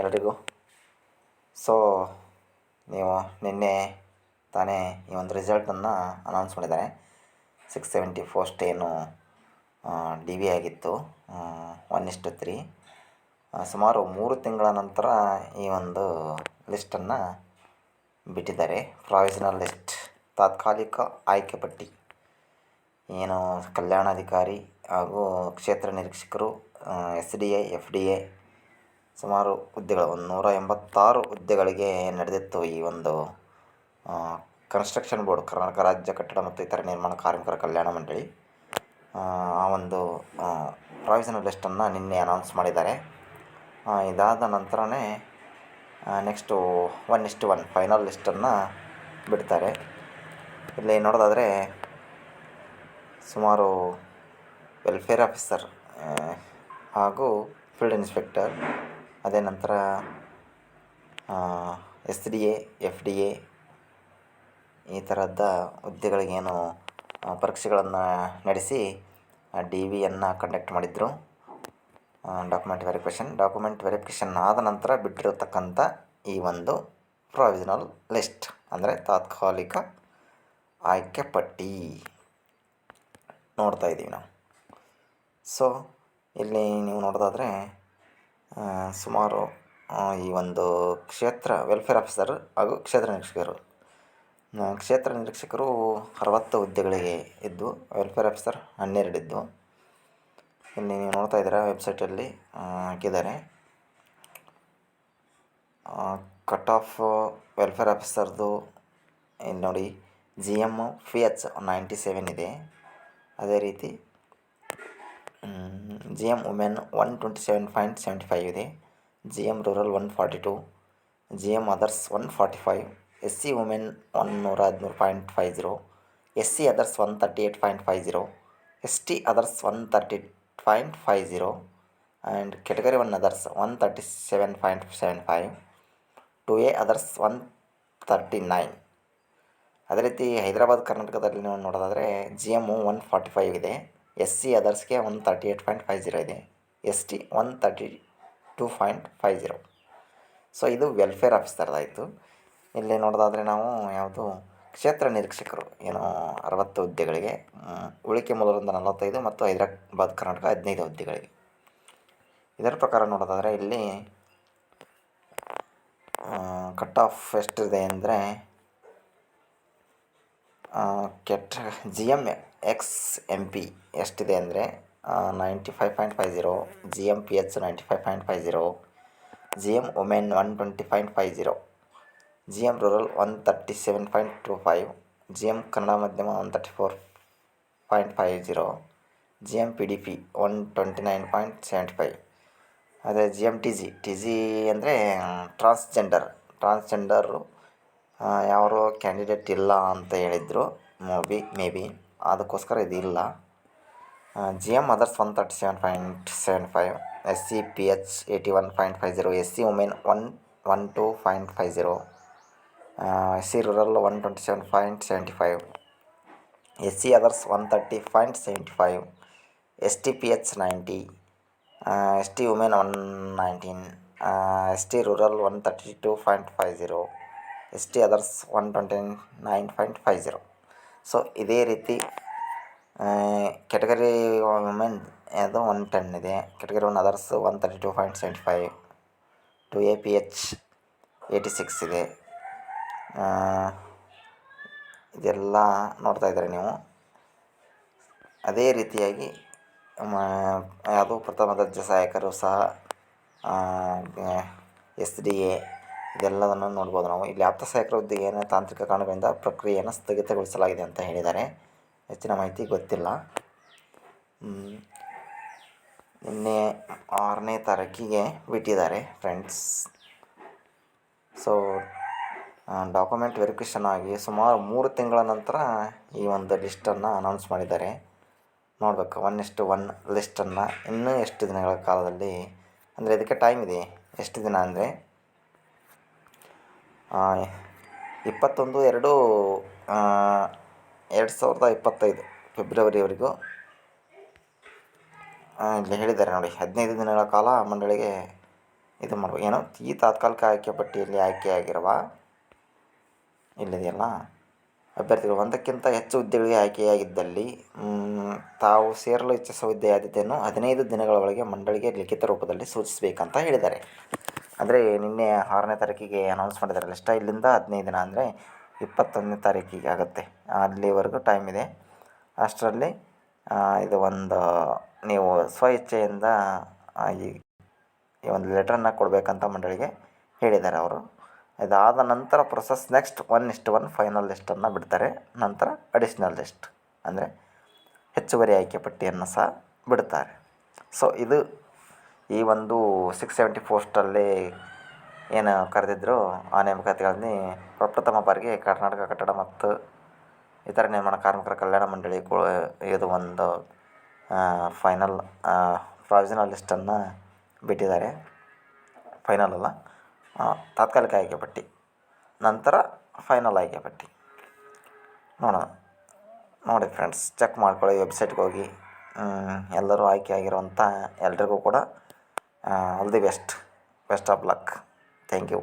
ಎಲ್ರಿಗೂ ಸೊ ನೀವು ನಿನ್ನೆ ತಾನೇ ಈ ಒಂದು ರಿಸಲ್ಟನ್ನು ಅನೌನ್ಸ್ ಮಾಡಿದ್ದಾರೆ ಸಿಕ್ಸ್ ಸೆವೆಂಟಿ ಫೋಸ್ಟ್ ಏನು ಡಿ ವಿ ಆಗಿತ್ತು ಒನ್ ಇಷ್ಟು ತ್ರೀ ಸುಮಾರು ಮೂರು ತಿಂಗಳ ನಂತರ ಈ ಒಂದು ಲಿಸ್ಟನ್ನು ಬಿಟ್ಟಿದ್ದಾರೆ ಪ್ರಾವಿಷನಲ್ ಲಿಸ್ಟ್ ತಾತ್ಕಾಲಿಕ ಆಯ್ಕೆ ಪಟ್ಟಿ ಏನು ಕಲ್ಯಾಣಾಧಿಕಾರಿ ಹಾಗೂ ಕ್ಷೇತ್ರ ನಿರೀಕ್ಷಕರು S D A F D A ಸುಮಾರು ಹುದ್ದೆಗಳು ಒಂದು ನೂರ ಎಂಬತ್ತಾರು ಹುದ್ದೆಗಳಿಗೆ ನಡೆದಿತ್ತು ಈ ಒಂದು ಕನ್ಸ್ಟ್ರಕ್ಷನ್ ಬೋರ್ಡ್ ಕರ್ನಾಟಕ ರಾಜ್ಯ ಕಟ್ಟಡ ಮತ್ತು ಇತರ ನಿರ್ಮಾಣ ಕಾರ್ಮಿಕರ ಕಲ್ಯಾಣ ಮಂಡಳಿ ಆ ಒಂದು ಪ್ರಾವಿಷನಲ್ ಲಿಸ್ಟನ್ನು ನಿನ್ನೆ ಅನೌನ್ಸ್ ಮಾಡಿದ್ದಾರೆ ಇದಾದ ನಂತರನೇ ನೆಕ್ಸ್ಟು ಒನ್ ಇಷ್ಟು ಒನ್ ಫೈನಲ್ ಲಿಸ್ಟನ್ನು ಬಿಡ್ತಾರೆ ಇಲ್ಲಿ ನೋಡೋದಾದರೆ ಸುಮಾರು ವೆಲ್ಫೇರ್ ಆಫೀಸರ್ ಹಾಗೂ ಫೀಲ್ಡ್ ಇನ್ಸ್ಪೆಕ್ಟರ್ ಅದೇ ನಂತರ S D A F D A ಈ ಥರದ ಹುದ್ದೆಗಳಿಗೇನು ಪರೀಕ್ಷೆಗಳನ್ನು ನಡೆಸಿ ಡಿ ವಿಯನ್ನು ಕಂಡಕ್ಟ್ ಮಾಡಿದ್ದರು ಡಾಕ್ಯುಮೆಂಟ್ ವೆರಿಫಿಕೇಷನ್ ಡಾಕ್ಯುಮೆಂಟ್ ವೆರಿಫಿಕೇಷನ್ ಆದ ನಂತರ ಬಿಟ್ಟಿರತಕ್ಕಂಥ ಈ ಒಂದು ಪ್ರಾವಿಜನಲ್ ಲಿಸ್ಟ್ ಅಂದರೆ ತಾತ್ಕಾಲಿಕ ಆಯ್ಕೆ ಪಟ್ಟಿ ನೋಡ್ತಾ ಇದ್ದೀವಿ ನಾವು ಸೊ ಇಲ್ಲಿ ನೀವು ನೋಡೋದಾದರೆ ಸುಮಾರು ಈ ಒಂದು ಕ್ಷೇತ್ರ ವೆಲ್ಫೇರ್ ಆಫೀಸರ್ ಹಾಗೂ ಕ್ಷೇತ್ರ ನಿರೀಕ್ಷಕರು ಕ್ಷೇತ್ರ ನಿರೀಕ್ಷಕರು ಅರವತ್ತು ಹುದ್ದೆಗಳಿಗೆ ಇದ್ದು ವೆಲ್ಫೇರ್ ಆಫೀಸರ್ ಹನ್ನೆರಡು ಇದ್ದು ಇಲ್ಲಿ ನೀವು ನೋಡ್ತಾ ಇದ್ದೀರಾ ವೆಬ್ಸೈಟಲ್ಲಿ ಹಾಕಿದ್ದಾರೆ ಕಟ್ ಆಫ್ ವೆಲ್ಫೇರ್ ಆಫೀಸರ್ದು ಇಲ್ಲಿ ನೋಡಿ G M P H ninety seven ಇದೆ ಅದೇ ರೀತಿ G M women one twenty seven point seventy five ಇದೆ G M rural one forty two G M others one forty five S C women one ನೂರ ಹದಿಮೂರು point five zero S C others one thirty eight point five zero S T others one thirty point five zero and category one others one thirty seven point seven five two A others one thirty nine ಅದೇ ರೀತಿ ಹೈದರಾಬಾದ್ ಕರ್ನಾಟಕದಲ್ಲಿ ನಾವು ನೋಡೋದಾದರೆ G M one forty five ಇದೆ S C ಅದರ್ಸ್ಗೆ one thirty eight point five zero ಇದೆ S T one thirty two point five zero so ಇದು welfare ಆಫೀಸರ್ದಾಯಿತು ಇಲ್ಲಿ ನೋಡೋದಾದರೆ ನಾವು ಯಾವುದು ಕ್ಷೇತ್ರ ನಿರೀಕ್ಷಕರು ಏನು ಅರವತ್ತು ಹುದ್ದೆಗಳಿಗೆ ಉಳಿಕೆ ಮೂಲರಿಂದ ನಲವತ್ತೈದು ಮತ್ತು ಹೈದರಾಬಾದ್ ಕರ್ನಾಟಕ ಹದಿನೈದು ಹುದ್ದೆಗಳಿಗೆ ಇದರ ಪ್ರಕಾರ ನೋಡೋದಾದರೆ ಇಲ್ಲಿ ಕಟ್ ಆಫ್ ಎಷ್ಟಿದೆ ಅಂದರೆ ಕೆಟ್ಟ G M A X M P ಎಷ್ಟಿದೆ ಅಂದರೆ ninety five point five zero G M P H ninety five point five zero G M women one twenty point five zero G M rural one thirty seven point two five G M Kannada ಮಾಧ್ಯಮ one thirty four point five zero G M P D P one twenty nine point seventy five ಅದೇ G M T G T G ಅಂದರೆ transgender transgender ಯಾರು candidate ಇಲ್ಲ ಅಂತ ಹೇಳಿದರು may be may be ಅದಕ್ಕೋಸ್ಕರ ಇದಿಲ್ಲ G M others one thirty seven point seven five S C P H eighty one point five zero S C women one one two point five zero S C rural one twenty seven point seventy five S C others one thirty point seventy five S T P H ninety S T women one nineteen S T rural one thirty two point five zero S T others one twenty nine point five zero so ಇದೇ ರೀತಿ category women ಅದು one ten ಇದೆ category one others one thirty two point seventy five two A P H eighty six ಇದೆ ಇದೆಲ್ಲ ನೋಡ್ತಾ ಇದ್ದೀರಿ ನೀವು ಅದೇ ರೀತಿಯಾಗಿ ಅದು ಪ್ರಥಮ ದರ್ಜೆ ಸಹಾಯಕರು ಸಹ ಎಸ್ ಡಿ ಎ ಇದೆಲ್ಲದನ್ನು ನೋಡ್ಬೋದು ನಾವು ಇಲ್ಲಿ ಆಪ್ತ ಸಹಾಯಕರ ಹುದ್ದೆಗೆ ಏನೇ ತಾಂತ್ರಿಕ ಕಾರಣಗಳಿಂದ ಪ್ರಕ್ರಿಯೆಯನ್ನು ಸ್ಥಗಿತಗೊಳಿಸಲಾಗಿದೆ ಅಂತ ಹೇಳಿದ್ದಾರೆ ಹೆಚ್ಚಿನ ಮಾಹಿತಿ ಗೊತ್ತಿಲ್ಲ ನಿನ್ನೆ ಆರನೇ ತಾರೀಕಿಗೆ ಬಿಟ್ಟಿದ್ದಾರೆ ಫ್ರೆಂಡ್ಸ್ ಸೊ ಡಾಕ್ಯುಮೆಂಟ್ ವೆರಿಫಿಕೇಷನ್ ಆಗಿ ಸುಮಾರು ಮೂರು ತಿಂಗಳ ನಂತರ ಈ ಒಂದು ಲಿಸ್ಟನ್ನು ಅನೌನ್ಸ್ ಮಾಡಿದ್ದಾರೆ ನೋಡಬೇಕು ಒನ್ ಎಷ್ಟು ಒನ್ ಲಿಸ್ಟನ್ನು ಇನ್ನೂ ಎಷ್ಟು ದಿನಗಳ ಕಾಲದಲ್ಲಿ ಅಂದರೆ ಇದಕ್ಕೆ ಟೈಮ್ ಇದೆ ಎಷ್ಟು ದಿನ ಅಂದರೆ ಇಪ್ಪತ್ತೊಂದು ಎರಡು ಎರಡು ಸಾವಿರದ ಇಪ್ಪತ್ತೈದು ಫೆಬ್ರವರಿವರೆಗೂ ಇಲ್ಲಿ ಹೇಳಿದ್ದಾರೆ ನೋಡಿ ಹದಿನೈದು ದಿನಗಳ ಕಾಲ ಮಂಡಳಿಗೆ ಇದು ಮಾಡಬೇಕು ಏನು ಈ ತಾತ್ಕಾಲಿಕ ಆಯ್ಕೆ ಪಟ್ಟಿಯಲ್ಲಿ ಆಯ್ಕೆಯಾಗಿರುವ ಇಲ್ಲಿದೆಯಲ್ಲ ಅಭ್ಯರ್ಥಿಗಳು ಒಂದಕ್ಕಿಂತ ಹೆಚ್ಚು ಹುದ್ದೆಗಳಿಗೆ ಆಯ್ಕೆಯಾಗಿದ್ದಲ್ಲಿ ತಾವು ಸೇರಲು ಇಚ್ಛಿಸುವ ಹುದ್ದೆ ಆದ್ಯತೆಯನ್ನು ಹದಿನೈದು ದಿನಗಳ ಒಳಗೆ ಮಂಡಳಿಗೆ ಲಿಖಿತ ರೂಪದಲ್ಲಿ ಸೂಚಿಸಬೇಕಂತ ಹೇಳಿದ್ದಾರೆ ಅಂದರೆ ನಿನ್ನೆ ಆರನೇ ತಾರೀಕಿಗೆ ಅನೌನ್ಸ್ ಮಾಡಿದ್ದಾರಲ್ಲ ಇಷ್ಟ ಇಲ್ಲಿಂದ ಹದಿನೈದು ದಿನ ಅಂದರೆ ಇಪ್ಪತ್ತೊಂದನೇ ತಾರೀಕಿಗೆ ಆಗುತ್ತೆ ಅಲ್ಲಿವರೆಗೂ ಟೈಮ್ ಇದೆ ಅಷ್ಟರಲ್ಲಿ ಇದು ಒಂದು ನೀವು ಸ್ವ ಇಚ್ಛೆಯಿಂದ ಈ ಒಂದು ಲೆಟ್ರನ್ನು ಕೊಡಬೇಕಂತ ಮಂಡಳಿಗೆ ಹೇಳಿದ್ದಾರೆ ಅವರು ಇದಾದ ನಂತರ ಪ್ರೊಸೆಸ್ ನೆಕ್ಸ್ಟ್ ಒನ್ ಇಷ್ಟು ಒನ್ ಫೈನಲ್ ಲಿಸ್ಟನ್ನು ಬಿಡ್ತಾರೆ ನಂತರ ಅಡಿಷ್ನಲ್ ಲಿಸ್ಟ್ ಅಂದರೆ ಹೆಚ್ಚುವರಿ ಆಯ್ಕೆ ಪಟ್ಟಿಯನ್ನು ಸಹ ಬಿಡ್ತಾರೆ ಸೊ ಇದು ಈ ಒಂದು ಸಿಕ್ಸ್ ಸೆವೆಂಟಿ ಪೋಸ್ಟಲ್ಲಿ ಏನು ಕರೆದಿದ್ರು ಆ ನೇಮಕಾತಿಗಳಲ್ಲಿ ಪ್ರಪ್ರಥಮ ಬಾರಿಗೆ ಕರ್ನಾಟಕ ಕಟ್ಟಡ ಮತ್ತು ಇತರ ನಿರ್ಮಾಣ ಕಾರ್ಮಿಕರ ಕಲ್ಯಾಣ ಮಂಡಳಿ ಕೊ ಇದು ಒಂದು ಫೈನಲ್ ಪ್ರಾವಿಷನಲ್ ಲಿಸ್ಟನ್ನು ಬಿಟ್ಟಿದ್ದಾರೆ ಫೈನಲ್ ಅಲ್ಲ ತಾತ್ಕಾಲಿಕ ಆಯ್ಕೆ ಪಟ್ಟಿ ನಂತರ ಫೈನಲ್ ಆಯ್ಕೆ ಪಟ್ಟಿ ನೋಡೋಣ ನೋಡಿ ಫ್ರೆಂಡ್ಸ್ ಚೆಕ್ ಮಾಡ್ಕೊಳ್ಳಿ ವೆಬ್ಸೈಟ್ಗೆ ಹೋಗಿ ಎಲ್ಲರೂ ಆಯ್ಕೆ ಆಗಿರುವಂಥ ಎಲ್ರಿಗೂ ಕೂಡ all the best best of luck thank you